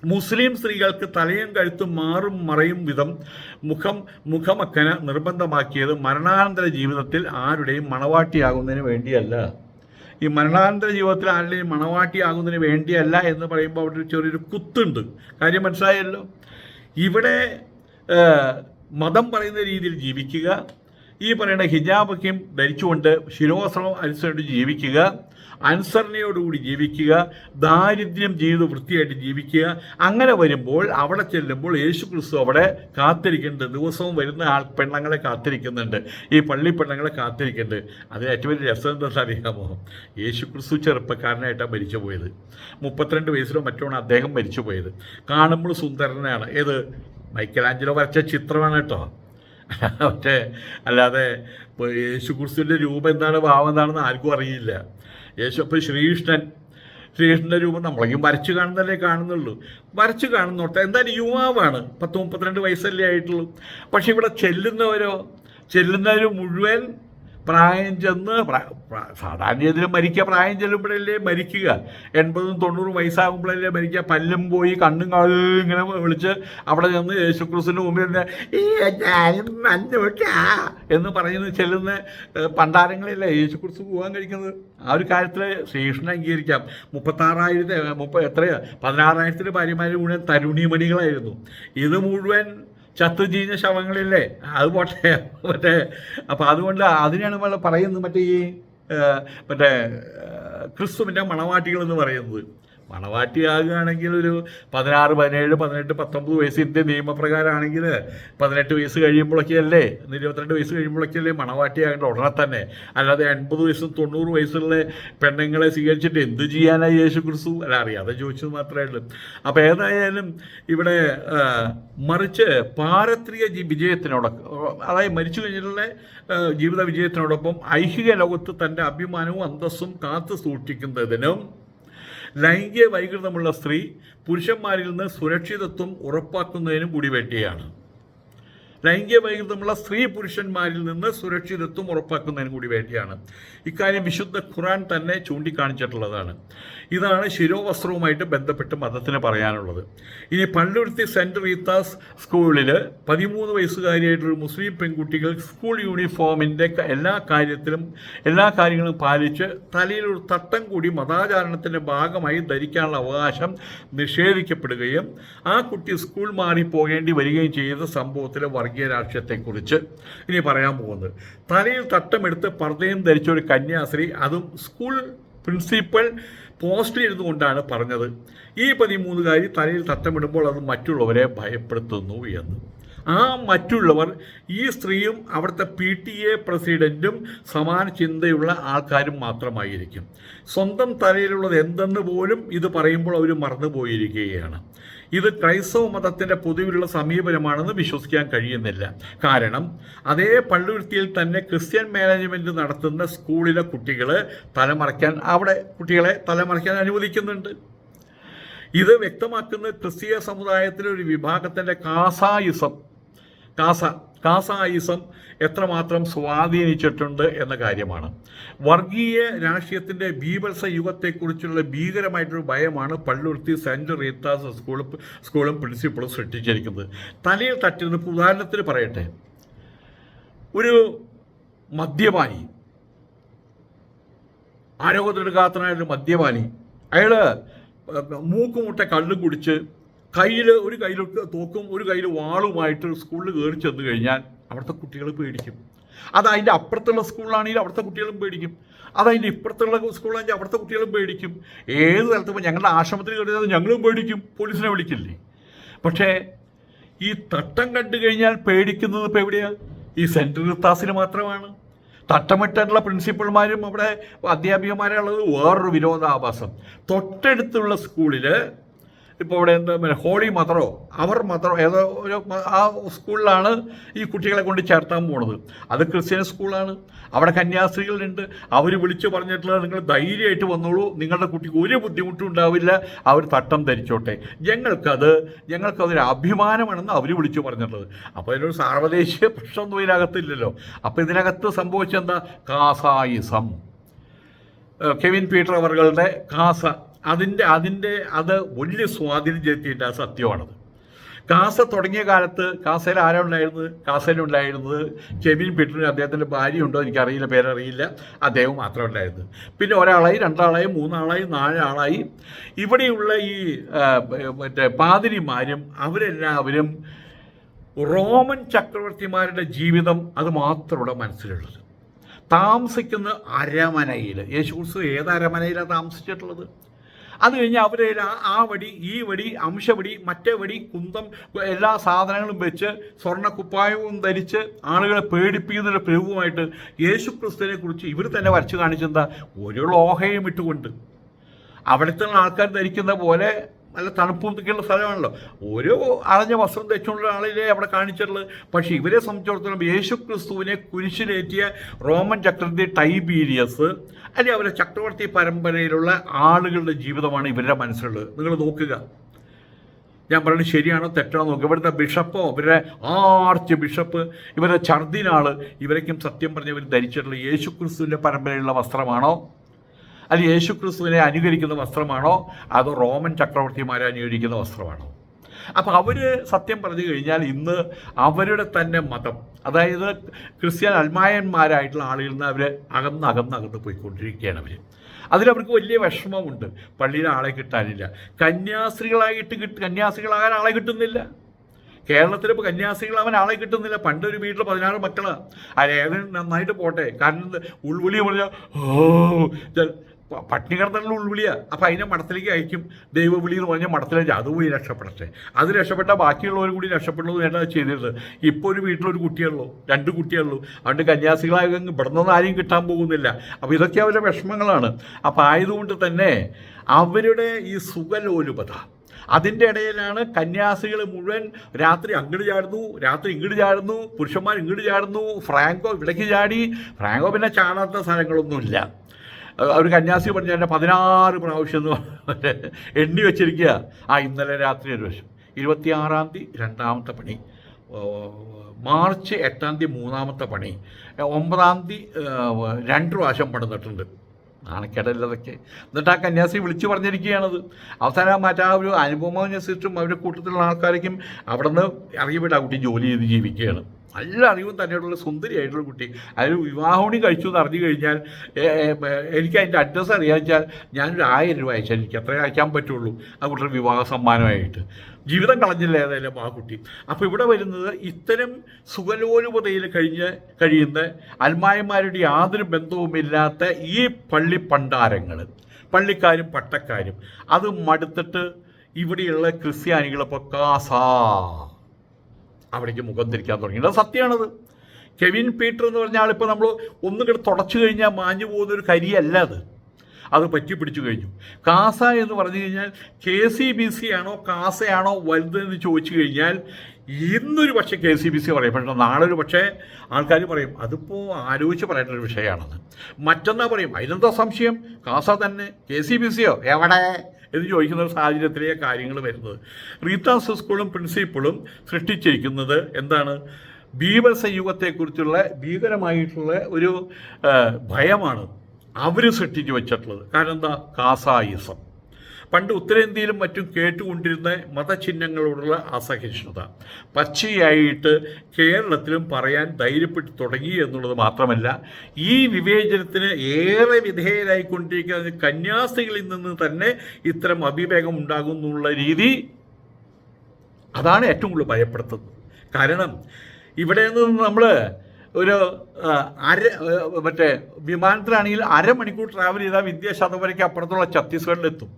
മുസ്ലിം സ്ത്രീകൾക്ക് തലയും കഴുത്തും മാറും മറയും വിധം മുഖം മുഖമക്കന നിർബന്ധമാക്കിയത് മരണാനന്തര ജീവിതത്തിൽ ആരുടെയും മണവാട്ടിയാകുന്നതിന് വേണ്ടിയല്ല. ഈ മരണാനന്തര ജീവിതത്തിൽ ആരുടെയും മണവാട്ടിയാകുന്നതിന് വേണ്ടിയല്ല എന്ന് പറയുമ്പോൾ അവിടെ ഒരു ചെറിയൊരു കുത്തുണ്ട്. കാര്യം മനസ്സിലായല്ലോ? ഇവിടെ മതം പറയുന്ന രീതിയിൽ ജീവിക്കുക ഈ പറയുന്ന ഹിജാബൊക്കെയും ധരിച്ചുകൊണ്ട് ശിരോവസ്ത്രം അനുസരിച്ച് ജീവിക്കുക അനുസരണയോടുകൂടി ജീവിക്കുക ദാരിദ്ര്യം ചെയ്ത് വൃത്തിയായിട്ട് ജീവിക്കുക. അങ്ങനെ വരുമ്പോൾ അവിടെ ചെല്ലുമ്പോൾ യേശു ക്രിസ്തു അവിടെ കാത്തിരിക്കുന്നുണ്ട്. ദിവസവും വരുന്ന ആൾ പെണ്ണങ്ങളെ കാത്തിരിക്കുന്നുണ്ട്. ഈ പള്ളി പെണ്ണങ്ങളെ കാത്തിരിക്കുന്നുണ്ട്. അതിന് ഏറ്റവും വലിയ രസം എന്താണെന്ന് അറിയാമോ? യേശു ക്രിസ്തു ചെറുപ്പക്കാരനായിട്ടാണ് മരിച്ചു പോയത് മുപ്പത്തിരണ്ട് വയസ്സിലോ മറ്റോണ് അദ്ദേഹം മരിച്ചു പോയത് കാണുമ്പോൾ സുന്ദരനാണ്. ഏത്? മൈക്കലാഞ്ചലോ വരച്ച ചിത്രമാണ് കേട്ടോ. പക്ഷേ അല്ലാതെ ഇപ്പോൾ യേശു ക്രിസ്തുവിന്റെ രൂപം എന്താണ് ഭാവം എന്താണെന്ന് ആർക്കും അറിയില്ല. യേശു അപ്പോൾ ശ്രീകൃഷ്ണൻ. ശ്രീകൃഷ്ണന്റെ രൂപം നമ്മളെങ്കിലും വരച്ച് കാണുന്നതല്ലേ കാണുന്നുള്ളൂ. വരച്ച് കാണുന്നോട്ടെ എന്തായാലും യുവാവാണ്. പത്ത് മുപ്പത്തിരണ്ട് വയസ്സല്ലേ ആയിട്ടുള്ളൂ. പക്ഷെ ഇവിടെ ചെല്ലുന്നവരോ ചെല്ലുന്നവർ മുഴുവൻ പ്രായം ചെന്ന് സാധാരണ രീതിയിൽ മരിക്കുക പ്രായം ചെല്ലുമ്പോഴല്ലേ മരിക്കുക. എൺപതും തൊണ്ണൂറും വയസ്സാകുമ്പോഴല്ലേ മരിക്കുക. പല്ലും പോയി കണ്ണും കാലും ഇങ്ങനെ വിളിച്ച് അവിടെ ചെന്ന് യേശുക്രിസ്തുവിന്റെ മുമ്പിൽ നിന്ന് ഈ എന്ന് പറയുന്ന ചെല്ലുന്ന പണ്ടാരങ്ങളില്ലേ യേശുക്രിസ്തു പോകാൻ കഴിക്കുന്നത്? ആ ഒരു കാര്യത്തിൽ ശ്രീകൃഷ്ണൻ അംഗീകരിക്കാം. മുപ്പത്താറായിരത്തി മുപ്പ എത്രയാ? പതിനാറായിരത്തിന്റെ ഭാര്യമാർ മുഴുവൻ തരുണിമണികളായിരുന്നു. ഇത് മുഴുവൻ ചത്തുചീഞ്ഞ ശവങ്ങളില്ലേ? അത് പോട്ടെ മറ്റേ അപ്പം അതുകൊണ്ട് അതിനാണ് നമ്മൾ പറയുന്നത് മറ്റേ ഈ മറ്റേ ക്രിസ്തുവിന്റെ മണവാട്ടികൾ എന്ന് പറയുന്നത്. മണവാട്ടിയാകുകയാണെങ്കിൽ ഒരു പതിനാറ് പതിനേഴ് പതിനെട്ട് പത്തൊമ്പത് ഇന്ത്യൻ നിയമപ്രകാരമാണെങ്കിൽ പതിനെട്ട് വയസ്സ് കഴിയുമ്പോഴൊക്കെയല്ലേ ഇരുപത്തിരണ്ട് വയസ്സ് കഴിയുമ്പോഴൊക്കെയല്ലേ മണവാട്ടിയാകേണ്ട ഉടനെ തന്നെ. അല്ലാതെ എൺപത് വയസ്സും തൊണ്ണൂറ് വയസ്സുള്ള പെണ്ണുങ്ങളെ സ്വീകരിച്ചിട്ട് എന്ത് ചെയ്യാനായി യേശു ക്രിസ്തു അല്ല അറിയാതെ ചോദിച്ചത് മാത്രമേ ഉള്ളൂ. അപ്പോൾ ഏതായാലും ഇവിടെ മറിച്ച് പാരത്രിക വിജയത്തിനോട് അതായത് മരിച്ചു കഴിഞ്ഞിട്ടുള്ള ജീവിത വിജയത്തിനോടൊപ്പം ഐഹിക ലോകത്ത് തന്റെ അഭിമാനവും അന്തസ്സും കാത്തു സൂക്ഷിക്കുന്നതിനും ലൈംഗിക വൈകൃതമുള്ള സ്ത്രീ പുരുഷന്മാരിൽ നിന്ന് സുരക്ഷിതത്വം ഉറപ്പാക്കുന്നതിനും കൂടി വേണ്ടിയാണ്. ലൈംഗിക വൈകൃതമുള്ള സ്ത്രീ പുരുഷന്മാരിൽ നിന്ന് സുരക്ഷിതത്വം ഉറപ്പാക്കുന്നതിന് കൂടി വേണ്ടിയാണ്. ഇക്കാര്യം വിശുദ്ധ ഖുറാൻ തന്നെ ചൂണ്ടിക്കാണിച്ചിട്ടുള്ളതാണ്. ഇതാണ് ശിരോവസ്ത്രവുമായിട്ട് ബന്ധപ്പെട്ട് മതത്തിന് പറയാനുള്ളത്. ഇനി പള്ളുരുത്തി സെന്റ് റീത്താസ് സ്കൂളിൽ പതിമൂന്ന് വയസ്സുകാരിയായിട്ടൊരു മുസ്ലിം പെൺകുട്ടികൾ സ്കൂൾ യൂണിഫോമിന്റെ എല്ലാ കാര്യത്തിലും എല്ലാ കാര്യങ്ങളും പാലിച്ച് തലയിൽ തട്ടം കൂടി മതാചാരണത്തിന്റെ ഭാഗമായി ധരിക്കാനുള്ള അവകാശം നിഷേധിക്കപ്പെടുകയും ആ കുട്ടി സ്കൂൾ മാറി പോകേണ്ടി വരികയും ചെയ്ത സംഭവത്തിലെ വർഗീയ രാഷ്ട്രീയത്തെക്കുറിച്ച് ഇനി പറയാൻ പോകുന്നത്. തലയിൽ തട്ടമെടുത്ത് പർദ്ദയും ധരിച്ച ഒരു കന്യാസ്ത്രീ അതും സ്കൂൾ പ്രിൻസിപ്പൽ പോസ്റ്റിൽ ഇരുന്നുകൊണ്ടാണ് പറഞ്ഞത്. ഈ പതിമൂന്നുകാരി തലയിൽ തട്ടമിടുമ്പോൾ അത് മറ്റുള്ളവരെ ഭയപ്പെടുത്തുന്നു എന്ന്. ആ മറ്റുള്ളവർ ഈ സ്ത്രീയും അവിടുത്തെ പി ടി എ പ്രസിഡന്റും സമാന ചിന്തയുള്ള ആൾക്കാരും മാത്രമായിരിക്കും. സ്വന്തം തലയിലുള്ളത് എന്തെന്ന് പോലും ഇത് പറയുമ്പോൾ അവർ മറന്നുപോയിരിക്കുകയാണ്. ഇത് ക്രൈസ്തവ മതത്തിന്റെ പൊതുവിലുള്ള സമീപനമാണെന്ന് വിശ്വസിക്കാൻ കഴിയുന്നില്ല. കാരണം അതേ പള്ളുരുത്തിയിൽ തന്നെ ക്രിസ്ത്യൻ മാനേജ്മെന്റ് നടത്തുന്ന സ്കൂളിലെ കുട്ടികൾ തലമറയ്ക്കാൻ അവിടെ കുട്ടികളെ തലമറയ്ക്കാൻ അനുവദിക്കുന്നുണ്ട്. ഇത് വ്യക്തമാക്കുന്ന ക്രിസ്തീയ സമുദായത്തിലെ ഒരു വിഭാഗത്തിന്റെ കാസായിസം കാസ കാസായിസം എത്രമാത്രം സ്വാധീനിച്ചിട്ടുണ്ട് എന്ന കാര്യമാണ്. വർഗീയ രാഷ്ട്രീയത്തിന്റെ ബീഭത്സ യുഗത്തെക്കുറിച്ചുള്ള ഭീകരമായിട്ടൊരു ഭയമാണ് പള്ളുരുത്തി സെന്റ് റീത്താസ് സ്കൂൾ സ്കൂളും പ്രിൻസിപ്പളും സൃഷ്ടിച്ചിരിക്കുന്നത്. തലയിൽ തട്ടുന്ന ഉദാഹരണത്തിന് പറയട്ടെ. ഒരു മദ്യപാനി ആരോഗ്യത്തിനെടുക്കാത്തനായൊരു മദ്യപാനി അയാൾ മൂക്കുമുട്ട കള്ളു കുടിച്ച് കയ്യിൽ ഒരു കയ്യിൽ തോക്കും ഒരു കയ്യിൽ വാളുമായിട്ട് സ്കൂളിൽ കയറി ചെന്ന് കഴിഞ്ഞാൽ അവിടുത്തെ കുട്ടികൾ പേടിക്കും. അത് അതിന്റെ അപ്പുറത്തുള്ള സ്കൂളിലാണെങ്കിൽ അവിടുത്തെ കുട്ടികളും പേടിക്കും. അത് അതിന്റെ ഇപ്പുറത്തുള്ള സ്കൂളാണെങ്കിൽ അവിടുത്തെ കുട്ടികളും പേടിക്കും. ഏത് സ്ഥലത്ത് ഞങ്ങളുടെ ആശ്രമത്തിൽ കയറിയത് ഞങ്ങളും പേടിക്കും. പോലീസിനെ വിളിക്കില്ലേ? പക്ഷേ ഈ തട്ടം കണ്ടു കഴിഞ്ഞാൽ പേടിക്കുന്നത് ഇപ്പോൾ എവിടെയാണ് ഈ സെൻട്രൽ ക്ലാസ്സിന് മാത്രമാണ്. തട്ടമിട്ടുള്ള പ്രിൻസിപ്പൾമാരും അവിടെ അധ്യാപികമാരുള്ളത് വേറൊരു വിരോധാഭാസം. തൊട്ടടുത്തുള്ള സ്കൂളിൽ ഇപ്പോൾ ഇവിടെ എന്താ ഹോളി മദറോ? അവർ മദറോ ഏതോ ഒരു ആ സ്കൂളിലാണ് ഈ കുട്ടികളെ കൊണ്ട് ചേർത്താൻ പോണത്. അത് ക്രിസ്ത്യൻ സ്കൂളാണ്. അവിടെ കന്യാസ്ത്രീകളുണ്ട്. അവർ വിളിച്ചു പറഞ്ഞിട്ടുള്ള നിങ്ങൾ ധൈര്യമായിട്ട് വന്നോളൂ. നിങ്ങളുടെ കുട്ടിക്ക് ഒരു ബുദ്ധിമുട്ടും ഉണ്ടാവില്ല. അവർ തട്ടം ധരിച്ചോട്ടെ. ഞങ്ങൾക്കത് ഞങ്ങൾക്കതൊരു അഭിമാനമാണെന്ന് അവർ വിളിച്ചു പറഞ്ഞിട്ടുള്ളത്. അപ്പോൾ അതിനൊരു സാർവദേശീയ പ്രശ്നമൊന്നും ഇതിനകത്തില്ലല്ലോ. അപ്പോൾ ഇതിനകത്ത് സംഭവിച്ചെന്താ? കാസായിസം. കെവിൻ പീറ്റർ അവറുകളുടെ കാസ അതിന്റെ അതിന്റെ അത് വലിയ സ്വാധീനം ചെലുത്തിയിട്ട് ആ സത്യമാണത്. കാസ തുടങ്ങിയ കാലത്ത് കാസയിൽ ആരാണുണ്ടായിരുന്നത്? കാസയിലുണ്ടായിരുന്നത് കെവിൻ പീറ്ററിന് അദ്ദേഹത്തിന്റെ ഭാര്യ ഉണ്ടോ എനിക്കറിയില്ല പേരറിയില്ല. അദ്ദേഹം മാത്രമേ ഉണ്ടായിരുന്നു പിന്നെ ഒരാളായി രണ്ടാളായി മൂന്നാളായി നാലാളായി. ഇവിടെയുള്ള ഈ മറ്റേ പാതിരിമാരും അവരെല്ലാവരും റോമൻ ചക്രവർത്തിമാരുടെ ജീവിതം അത് മാത്രം ഇവിടെ മനസ്സിലുള്ളത്. താമസിക്കുന്ന അരമനയിൽ യേശുക്രിസ്തു ഏത് അരമനയിലാണ് താമസിച്ചിട്ടുള്ളത്? അത് കഴിഞ്ഞ് അവരെ ആ വടി ഈ വടി അംശവടി മറ്റേ വടി കുന്തം എല്ലാ സാധനങ്ങളും വെച്ച് സ്വർണ കുപ്പായവും ധരിച്ച് ആളുകളെ പേടിപ്പിക്കുന്നൊരു പ്രയോഗമായിട്ട് യേശുക്രിസ്തുവിനെ കുറിച്ച് ഇവർ തന്നെ വരച്ച് കാണിച്ചെന്താ? ഒരു ലോഹയും ഇട്ടുകൊണ്ട്. അവിടുത്തെ ആൾക്കാർ ധരിക്കുന്ന പോലെ നല്ല തണുപ്പും ഒക്കെയുള്ള സ്ഥലമാണല്ലോ. ഒരു അളഞ്ഞ വസ്ത്രം തെച്ചുകൊണ്ടുള്ള ആളിലെ അവിടെ കാണിച്ചിട്ടുള്ളത്? പക്ഷേ ഇവരെ സംബന്ധിച്ചിടത്തോളം യേശു ക്രിസ്തുവിനെ കുരിശിലേറ്റിയ റോമൻ ചക്രവർത്തി ടൈബീരിയസ് അല്ലെങ്കിൽ അവരുടെ ചക്രവർത്തി പരമ്പരയിലുള്ള ആളുകളുടെ ജീവിതമാണ് ഇവരുടെ മനസ്സിലുള്ളത്. നിങ്ങൾ നോക്കുക. ഞാൻ പറയുന്നത് ശരിയാണോ തെറ്റാണോ നോക്കുക. ഇവരുടെ ബിഷപ്പോ ഇവരുടെ ആർച്ച് ബിഷപ്പ് ഇവരുടെ ഛർദിനാൾ ഇവരേക്കും സത്യം പറഞ്ഞ് ഇവർ ധരിച്ചിട്ടുള്ള യേശു ക്രിസ്തുവിന്റെ പരമ്പരയിലുള്ള വസ്ത്രമാണോ? അല്ലെങ്കിൽ യേശു ക്രിസ്തുവിനെ അനുകരിക്കുന്ന വസ്ത്രമാണോ? അതോ റോമൻ ചക്രവർത്തിമാരെ അനുകരിക്കുന്ന വസ്ത്രമാണോ? അപ്പോൾ അവർ സത്യം പറഞ്ഞു കഴിഞ്ഞാൽ ഇന്ന് അവരുടെ തന്നെ മതം അതായത് ക്രിസ്ത്യൻ അൽമായന്മാരായിട്ടുള്ള ആളുകളിൽ നിന്ന് അവർ അകന്ന് അകന്ന് അകന്ന് പോയിക്കൊണ്ടിരിക്കുകയാണ് അവർ അതിലവർക്ക് വലിയ വിഷമമുണ്ട്. പള്ളിയിൽ ആളെ കിട്ടാനില്ല. കന്യാസ്ത്രീകളായിട്ട് കിട്ട കന്യാസ്ത്രീകളാകാൻ ആളെ കിട്ടുന്നില്ല. കേരളത്തിൽ ഇപ്പോൾ കന്യാസ്ത്രീകളാവാൻ ആളെ കിട്ടുന്നില്ല. പണ്ടൊരു വീട്ടിൽ പതിനാറ് മക്കളാണ് അതിലേത് നന്നായിട്ട് പോട്ടെ. കാരണം ഉൾവിളി പറഞ്ഞാൽ ഓ പട്ടിണി കിടന്നുള്ള ഉൾവിളിയ. അപ്പം അതിനെ മഠത്തിലേക്ക് അയക്കും. ദൈവവിളി എന്ന് പറഞ്ഞാൽ മഠത്തിലേക്ക് അത് പോയി രക്ഷപ്പെടട്ടെ. അത് രക്ഷപ്പെട്ട ബാക്കിയുള്ളവർ കൂടി രക്ഷപ്പെടുന്നത് വേണ്ട ചെയ്തിട്ട് ഇപ്പോൾ ഒരു വീട്ടിലൊരു കുട്ടിയുള്ളൂ രണ്ട് കുട്ടിയുള്ളൂ അതുകൊണ്ട് കന്യാസികളായ ഇവിടെ നിന്ന് ആരെയും കിട്ടാൻ പോകുന്നില്ല. അപ്പോൾ ഇതൊക്കെ അവരുടെ വിഷമങ്ങളാണ്. അപ്പോൾ ആയതുകൊണ്ട് തന്നെ അവരുടെ ഈ സുഖലോലുപത അതിന്റെ ഇടയിലാണ് കന്യാസികൾ മുഴുവൻ രാത്രി അങ്ങോട്ട് ചാടുന്നു രാത്രി ഇങ്ങോട്ട് ചാടുന്നു പുരുഷന്മാർ ഇങ്ങോട്ട് ചാടുന്നു ഫ്രാങ്കോ ഇവിടേക്ക് ചാടി. ഫ്രാങ്കോ പിന്നെ ചാടാത്ത സ്ഥലങ്ങളൊന്നുമില്ല. ഒരു കന്യാസി പറഞ്ഞ എന്റെ പതിനാറ് പ്രാവശ്യം എന്ന് എണ്ണി വെച്ചിരിക്കുക. ആ ഇന്നലെ രാത്രി ഒരു വശം ഇരുപത്തിയാറാം തീയതി രണ്ടാമത്തെ പണി. മാർച്ച് എട്ടാം തീയതി മൂന്നാമത്തെ പണി. ഒമ്പതാം തീയതി രണ്ട് പ്രാവശ്യം പണിതിട്ടുണ്ട്. നാണക്കേടല്ലതൊക്കെ. എന്നിട്ട് ആ കന്യാസി വിളിച്ചു പറഞ്ഞിരിക്കുകയാണത്. അവസാനം മറ്റാ ഒരു അനുപമ സിസ്റ്റം അവരുടെ കൂട്ടത്തിലുള്ള ആൾക്കാരേക്കും അവിടെ നിന്ന് ഇറങ്ങി കുട്ടി ജോലി ചെയ്ത് ജീവിക്കുകയാണ്. നല്ല അറിവും തന്നെയുള്ള സുന്ദരിയായിട്ടുള്ള കുട്ടി. അതിൽ വിവാഹോണി കഴിച്ചു എന്ന് അറിഞ്ഞു കഴിഞ്ഞാൽ എനിക്ക് അതിന്റെ അഡ്രസ്സ് അറിയാൻ വെച്ചാൽ ഞാനൊരു ആയിരം രൂപ അയച്ചാൽ എനിക്ക് അത്രേ അയക്കാൻ പറ്റുള്ളൂ. ആ കുട്ടിയുടെ വിവാഹ സമ്മാനമായിട്ട്. ജീവിതം കളഞ്ഞില്ല ഏതായാലും ആ കുട്ടി. അപ്പോൾ ഇവിടെ വരുന്നത് ഇത്തരം സുഖലോലുപതയിൽ കഴിഞ്ഞ് കഴിയുന്ന അൽമായന്മാരുടെ യാതൊരു ബന്ധവുമില്ലാത്ത ഈ പള്ളി പണ്ടാരങ്ങൾ പള്ളിക്കാരും പട്ടക്കാരും. അത് മടുത്തിട്ട് ഇവിടെയുള്ള ക്രിസ്ത്യാനികളിപ്പോൾ കാസാ അവിടേക്ക് മുഖം തിരിക്കാൻ തുടങ്ങി അത് സത്യമാണത്. കെവിൻ പീറ്റർ എന്ന് പറഞ്ഞ ആളിപ്പോൾ നമ്മൾ ഒന്നും കൂടെ തുടച്ചു കഴിഞ്ഞാൽ മാഞ്ഞു പോകുന്ന ഒരു കരിയല്ല അത്. അത് പറ്റി പിടിച്ചു കഴിഞ്ഞു. കാസ എന്ന് പറഞ്ഞു കഴിഞ്ഞാൽ കെ സി ബി സി ആണോ കാസയാണോ വലുതെന്ന് ചോദിച്ചു കഴിഞ്ഞാൽ ഇന്നൊരു പക്ഷേ കെ സി ബി സി പറയും. പക്ഷേ നാളെ ഒരു പക്ഷേ ആൾക്കാർ പറയും അതിപ്പോൾ ആലോചിച്ച് പറയേണ്ട ഒരു വിഷയമാണെന്ന്. മറ്റെന്നാ പറയും അതിനെന്താ സംശയം? കാസ തന്നെ കെ സി ബി സിയോ എവിടെ? എന്ന് ചോദിക്കുന്ന ഒരു സാഹചര്യത്തിലേ കാര്യങ്ങൾ വരുന്നത്. റീത്താസ് സ്കൂളും പ്രിൻസിപ്പിളും സൃഷ്ടിച്ചിരിക്കുന്നത് എന്താണ്? ഭീമസ യുഗത്തെക്കുറിച്ചുള്ള ഭീകരമായിട്ടുള്ള ഒരു ഭയമാണ് അവർ സൃഷ്ടിച്ചു വെച്ചിട്ടുള്ളത്. കാരണം എന്താ? കാസായിസം. പണ്ട് ഉത്തരേന്ത്യയിലും മറ്റും കേട്ടുകൊണ്ടിരുന്ന മതചിഹ്നങ്ങളോടുള്ള അസഹിഷ്ണുത. പച്ചയായിട്ട് കേരളത്തിലും പറയാൻ ധൈര്യപ്പെട്ടു തുടങ്ങി എന്നുള്ളത് മാത്രമല്ല ഈ വിവേചനത്തിന് ഏറെ വിധേയരായിക്കൊണ്ടിരിക്കുന്ന കന്യാസ്ത്രീകളിൽ നിന്ന് തന്നെ ഇത്തരം അഭിവേഗം ഉണ്ടാകുന്നുള്ള രീതി അതാണ് ഏറ്റവും കൂടുതൽ ഭയപ്പെടുത്തുന്നത്. കാരണം ഇവിടെ നിന്ന് നമ്മൾ ഒരു അര മറ്റേ വിമാനത്തിലാണെങ്കിൽ അരമണിക്കൂർ ട്രാവൽ ചെയ്താൽ വിദ്യാശതവരയ്ക്ക് അപ്പുറത്തുള്ള ഛത്തീസ്ഗഡിലെത്തും.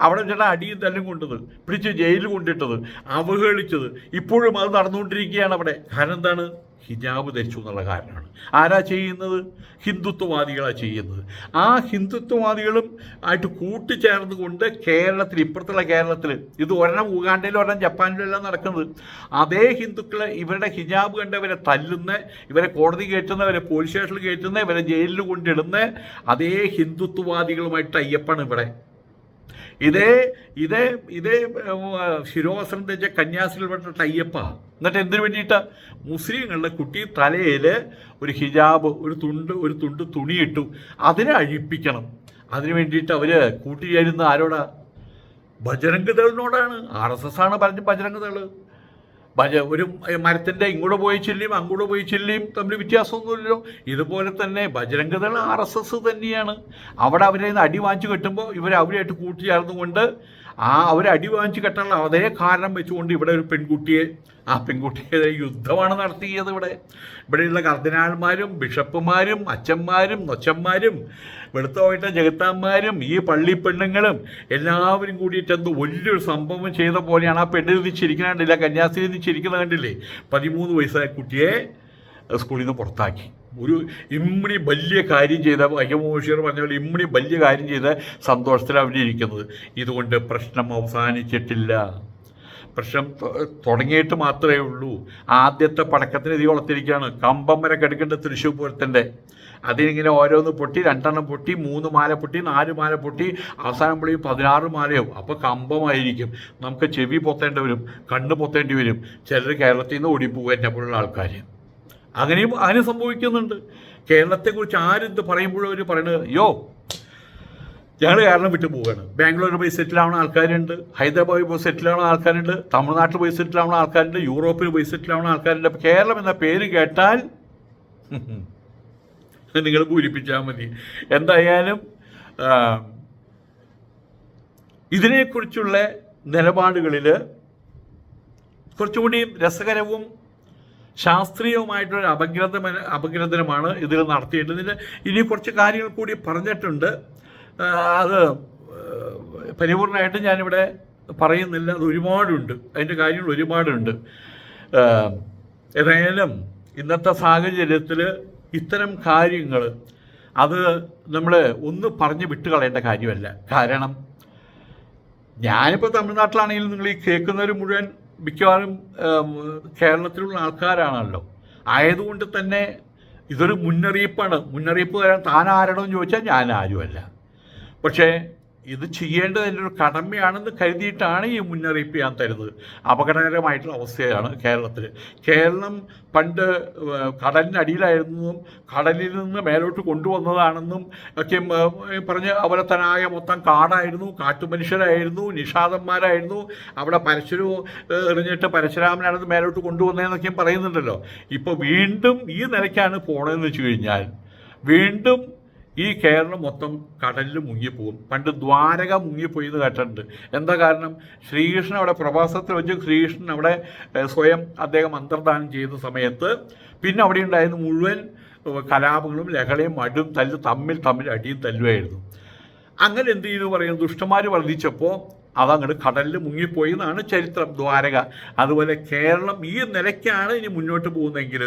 അവിടെ ചേട്ടാ അടിയും തല്ലും കൊണ്ടത് പിടിച്ച് ജയിലിൽ കൊണ്ടിട്ടത് അവഹേളിച്ചത്. ഇപ്പോഴും അത് നടന്നുകൊണ്ടിരിക്കുകയാണ് അവിടെ. കാരണം എന്താണ്? ഹിജാബ് ധരിച്ചു എന്നുള്ള കാരണമാണ്. ആരാ ചെയ്യുന്നത്? ഹിന്ദുത്വവാദികളാണ് ചെയ്യുന്നത്. ആ ഹിന്ദുത്വവാദികളും ആയിട്ട് കൂട്ടിച്ചേർന്നുകൊണ്ട് കേരളത്തിൽ ഇപ്പുറത്തുള്ള കേരളത്തിൽ ഇത് ഒരെണ്ണം ഉഗാണ്ടയിലും ഒരെണ്ണം ജപ്പാനിലും എല്ലാം നടക്കുന്നത്. അതേ ഹിന്ദുക്കളെ ഇവരുടെ ഹിജാബ് കണ്ടവരെ തല്ലുന്ന ഇവരെ കോടതി കയറ്റുന്ന ഇവരെ പോലീസ് സ്റ്റേഷനിൽ കയറ്റുന്ന ഇവരെ ജയിലിൽ കൊണ്ടിടുന്ന അതേ ഹിന്ദുത്വവാദികളുമായിട്ട് അയ്യപ്പാണ് ഇവിടെ ഇതേ ഇതേ ഇതേ ശിരോവസ്ത്രം ധരിച്ച പെട്ടിട്ട് ടയ്യപ്പ എന്നിട്ട് എന്തിനു വേണ്ടിയിട്ട്? മുസ്ലിങ്ങളുടെ കുട്ടി തലയിൽ ഒരു ഹിജാബ് ഒരു തുണ്ട് ഒരു തുണ്ട് തുണിയിട്ടു അതിനെ അഴിപ്പിക്കണം. അതിനു വേണ്ടിയിട്ട് അവർ കൂട്ടിയായിരുന്ന ആരോടാ? ബജരംഗ് ദളിനോടാണ്. ആർ എസ് എസ് ആണ് പറഞ്ഞ ബജരംഗ് ദൾ. ഭജ ഒരു മരത്തിന്റെ ഇങ്ങോട്ട് പോയി ചെല്ലിയും അങ്ങോട്ട് പോയി ചെല്ലിയും തമ്മിൽ വ്യത്യാസമൊന്നുമില്ലല്ലോ. ഇതുപോലെ തന്നെ ബജരംഗദൾ ആർ എസ് എസ് തന്നെയാണ്. അവിടെ അവരെ അടി വാങ്ങിച്ചു കെട്ടുമ്പോൾ ഇവർ അവരായിട്ട് കൂട്ടിച്ചേർന്നുകൊണ്ട് ആ അവരെ അടി വാങ്ങിച്ചു കെട്ടാനുള്ള അതേ കാരണം വെച്ചുകൊണ്ട് ഇവിടെ ഒരു പെൺകുട്ടിയെ ആ പെൺകുട്ടിയെ യുദ്ധമാണ് നടത്തിയത് ഇവിടെ. ഇവിടെയുള്ള കർദിനാൾമാരും ബിഷപ്പുമാരും അച്ഛന്മാരും നൊച്ചന്മാരും വെളുത്തോയിട്ട ജഗത്താന്മാരും ഈ പള്ളി പെണ്ണുങ്ങളും എല്ലാവരും കൂടിയിട്ട് എന്തോ വലിയൊരു സംഭവം ചെയ്ത പോലെയാണ് ആ പെണ്ണിൽ ചിരിക്കുന്ന കണ്ടില്ല? കന്യാസ്ത്രീ ചിരിക്കുന്ന കണ്ടില്ലേ? പതിമൂന്ന് വയസ്സായ കുട്ടിയെ സ്കൂളിൽ നിന്ന് പുറത്താക്കി. ഒരു ഇമ്മിണി വലിയ കാര്യം ചെയ്ത അയ്യമോഷിയർ പറഞ്ഞ പോലെ ഇമ്മിണി വലിയ കാര്യം ചെയ്ത സന്തോഷത്തിൽ അവരിയ്ക്കുന്നത് ഇതുകൊണ്ട് പ്രശ്നം അവസാനിച്ചിട്ടില്ല. പ്രശ്നം തുടങ്ങിയിട്ട് മാത്രമേ ഉള്ളൂ. ആദ്യത്തെ പടക്കത്തിന് ഇത് വളർത്തിരിക്കുകയാണ് കമ്പം വരെ കെടുക്കേണ്ട തൃശ്ശൂർ പൂരത്തിന്റെ. അതിനിങ്ങനെ ഓരോന്ന് പൊട്ടി രണ്ടെണ്ണം പൊട്ടി മൂന്ന് മാല പൊട്ടി നാല് മാല പൊട്ടി അവസാനം പുള്ളി പതിനാറ് മാലയാവും. അപ്പോൾ കമ്പമായിരിക്കും. നമുക്ക് ചെവി പൊത്തേണ്ടി വരും കണ്ണ് പൊത്തേണ്ടി വരും. ചിലർ കേരളത്തിൽ നിന്ന് ഓടിപ്പോകും എന്നെ പോലുള്ള ആൾക്കാർ. അങ്ങനെയും അങ്ങനെ സംഭവിക്കുന്നുണ്ട്. കേരളത്തെക്കുറിച്ച് ആരെന്ത് പറയുമ്പോഴും അവർ പറയുന്നത് യോ ഞങ്ങൾ കാരണം വിട്ടു പോവുകയാണ്. ബാംഗ്ലൂരിൽ പോയി സെറ്റിൽ ആവുന്ന ആൾക്കാരുണ്ട് ഹൈദരാബാദിൽ പോയി സെറ്റിൽ ആവുന്ന ആൾക്കാരുണ്ട് തമിഴ്നാട്ടിൽ പോയി സെറ്റിൽ ആവുന്ന ആൾക്കാരുണ്ട് യൂറോപ്പിൽ പോയി സെറ്റിൽ ആവുന്ന ആൾക്കാരുണ്ട്. അപ്പം കേരളം എന്ന പേര് കേട്ടാൽ നിങ്ങൾ പൂരിപ്പിച്ചാൽ മതി. എന്തായാലും ഇതിനെക്കുറിച്ചുള്ള നിലപാടുകളിൽ കുറച്ചുകൂടി രസകരവും ശാസ്ത്രീയവുമായിട്ടൊരു അപഗ്രഥ അപഗ്രഥനമാണ് ഇതിൽ നടത്തിയിട്ടുള്ളത്. ഇനി കുറച്ച് കാര്യങ്ങൾ കൂടി പറഞ്ഞിട്ടുണ്ട്. അത് പരിപൂർണമായിട്ട് ഞാനിവിടെ പറയുന്നില്ല. അത് ഒരുപാടുണ്ട്. അതിന്റെ കാര്യങ്ങൾ ഒരുപാടുണ്ട്. ഏതായാലും ഇന്നത്തെ സാഹചര്യത്തിൽ ഇത്തരം കാര്യങ്ങൾ അത് നമ്മൾ ഒന്ന് പറഞ്ഞ് വിട്ടുകളയേണ്ട കാര്യമല്ല. കാരണം ഞാനിപ്പോൾ തമിഴ്നാട്ടിലാണെങ്കിലും നിങ്ങൾ ഈ കേൾക്കുന്നവർ മുഴുവൻ മിക്കവാറും കേരളത്തിലുള്ള ആൾക്കാരാണല്ലോ. ആയതുകൊണ്ട് തന്നെ ഇതൊരു മുന്നറിയിപ്പാണ്. മുന്നറിയിപ്പ് താൻ ആരാണെന്ന് ചോദിച്ചാൽ ഞാൻ ആരുമല്ല. പക്ഷേ ഇത് ചെയ്യേണ്ടത് എന്റെ ഒരു കടമയാണെന്ന് കരുതിയിട്ടാണ് ഈ മുന്നറിയിപ്പ് ഞാൻ തരുന്നത്. അപകടകരമായിട്ടുള്ള അവസ്ഥയാണ് കേരളത്തിൽ. കേരളം പണ്ട് കടലിനടിയിലായിരുന്നെന്നും കടലിൽ നിന്ന് മേലോട്ട് കൊണ്ടുവന്നതാണെന്നും ഒക്കെ പറഞ്ഞ് അവരെ തനായ മൊത്തം കാടായിരുന്നു കാട്ടുമനുഷ്യരായിരുന്നു നിഷാദന്മാരായിരുന്നു. അവിടെ പരശുരു എറിഞ്ഞിട്ട് പരശുരാമനാണെന്ന് മേലോട്ട് കൊണ്ടുവന്നതെന്നൊക്കെയും പറയുന്നുണ്ടല്ലോ. ഇപ്പോൾ വീണ്ടും ഈ നിലയ്ക്കാണ് പോണതെന്ന് വെച്ച് കഴിഞ്ഞാൽ വീണ്ടും ഈ കേരളം മൊത്തം കടലിൽ മുങ്ങിപ്പോകും പണ്ട് ദ്വാരക മുങ്ങിപ്പോയി എന്ന് കേട്ടിട്ടുണ്ട്. എന്താ കാരണം? ശ്രീകൃഷ്ണൻ അവിടെ പ്രവാസത്തിൽ വെച്ച് ശ്രീകൃഷ്ണൻ അവിടെ സ്വയം അദ്ദേഹം അന്തർദാനം ചെയ്ത സമയത്ത് പിന്നെ അവിടെ ഉണ്ടായിരുന്ന മുഴുവൻ കലാപങ്ങളും ലഹളയും മടും തല്ല് തമ്മിൽ തമ്മിൽ അടിയും തല്ലുമായിരുന്നു. അങ്ങനെ എന്ത് ചെയ്യുന്നു പറയുന്നത് ദുഷ്ടന്മാർ വർദ്ധിച്ചപ്പോൾ അതങ്ങോട്ട് കടലിൽ മുങ്ങിപ്പോയി എന്നാണ് ചരിത്രം. ദ്വാരക. അതുപോലെ കേരളം ഈ നിലയ്ക്കാണ് ഇനി മുന്നോട്ട് പോകുന്നതെങ്കിൽ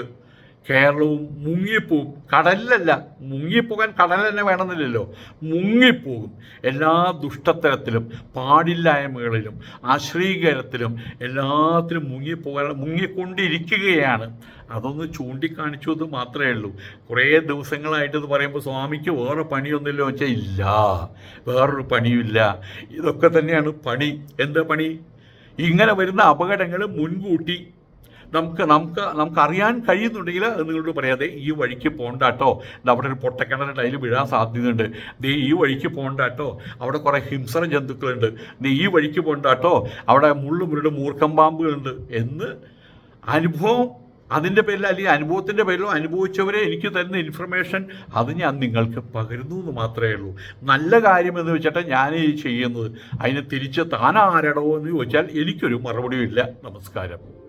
കേരളവും മുങ്ങിപ്പോവും കടലിലല്ല മുങ്ങിപ്പോകാൻ കടൽ തന്നെ വേണമെന്നില്ലല്ലോ. മുങ്ങിപ്പോകും. എല്ലാ ദുഷ്ടത്തരത്തിലും പാടില്ലായ്മകളിലും അശ്രീകരത്തിലും എല്ലാത്തിലും മുങ്ങിപ്പോകാൻ മുങ്ങിക്കൊണ്ടിരിക്കുകയാണ്. അതൊന്ന് ചൂണ്ടിക്കാണിച്ചു എന്ന് മാത്രമേ ഉള്ളൂ. കുറേ ദിവസങ്ങളായിട്ട് പറയുമ്പോൾ സ്വാമിക്ക് വേറെ പണിയൊന്നുമില്ല വെച്ചാൽ ഇല്ല. വേറൊരു പണിയുമില്ല. ഇതൊക്കെ തന്നെയാണ് പണി. എന്താ പണി? ഇങ്ങനെ വരുന്ന അപകടങ്ങൾ മുൻകൂട്ടി നമുക്ക് നമുക്ക് നമുക്ക് അറിയാൻ കഴിയുന്നുണ്ടെങ്കിൽ അത് നിങ്ങളോട് പറയാതെ ഈ വഴിക്ക് പോകണ്ട കേട്ടോ അവിടെ ഒരു പൊട്ടക്കിണറിന്റെ ടൈൽ വീഴാൻ സാധ്യതയുണ്ട്. നീ ഈ വഴിക്ക് പോകണ്ട കേട്ടോ അവിടെ കുറേ ഹിംസന ജന്തുക്കളുണ്ട്. നീ ഈ വഴിക്ക് പോകണ്ട കേട്ടോ അവിടെ മുള്ളു മുരുടെ മൂർക്കം പാമ്പുകളുണ്ട്. എന്ന് അനുഭവം അതിന്റെ പേരിൽ അല്ലെങ്കിൽ അനുഭവത്തിന്റെ പേരിലോ അനുഭവിച്ചവരെ എനിക്ക് തരുന്ന ഇൻഫർമേഷൻ അത് ഞാൻ നിങ്ങൾക്ക് പകരുന്നു എന്ന് മാത്രമേ ഉള്ളൂ. നല്ല കാര്യമെന്ന് വെച്ചിട്ട് ഞാൻ ചെയ്യുന്നത്. അതിനെ തിരിച്ച് താനാരടവോ എന്ന് ചോദിച്ചാൽ എനിക്കൊരു മറുപടിയും ഇല്ല. നമസ്കാരം.